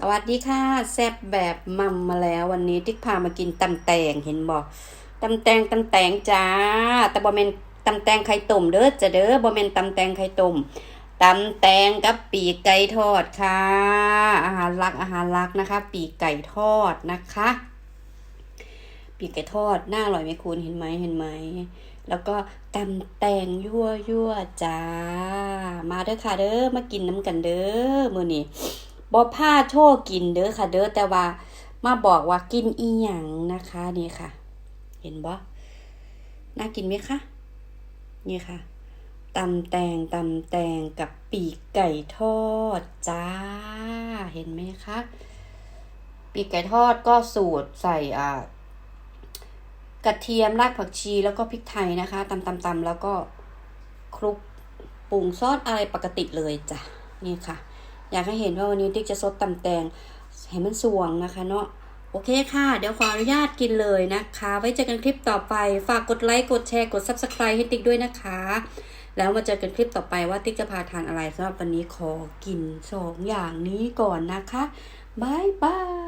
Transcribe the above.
สวัสดีค่ะ แซ่บแบบมัมมาแล้ววันนี้ติ๊กพามากินตำแตงเห็นบอกตำแตงตำแตงจ้าแต่บ่แมนตำแตงไข่ต้มเด้อจะเด้อบ่แมนตำแตงไข่ต้มตำแตงกับปีกไก่ทอดค่ะ อาหารลักอาหารลักนะคะ ปีกไก่ทอดนะคะ ปีกไก่ทอดน่าอร่อยไหมคุณเห็นไหมเห็นไหมแล้วก็ตำแตงยั่วยั่วจ้า มาเด้อค่ะเด้อมากินน้ำกันเด้อมือนี้ บ่พาโชว์กินเด้อค่ะ เด้อแต่ว่ามาบอกว่ากินอีหยังนะคะนี่ค่ะ เห็นบ่น่ากินไหมคะนี่ค่ะตำแตงตำแตงกับปีกไก่ทอดจ้า เห็นไหมคะ ปีกไก่ทอดก็สูตรใส่อ่ากระเทียมรากผักชีแล้วก็พริกไทยนะคะตำตำตำแล้วก็คลุกปรุงซอสอะไรปกติเลยจ้ะนี่ค่ะ อยากให้เห็นว่าวันนี้ติ๊กจะซดตำแตงให้มันสวงนะคะเนาะโอเคค่ะ เดี๋ยวขออนุญาตกินเลยนะคะ ไว้เจอกันคลิปต่อไป ฝากกดไลค์ กดแชร์ กด subscribe ให้ติ๊กด้วยนะคะ แล้วมาเจอกันคลิปต่อไปว่าติ๊กจะพาทานอะไรสำหรับวันนี้ขอกินสองอย่างนี้ก่อนนะคะบายบาย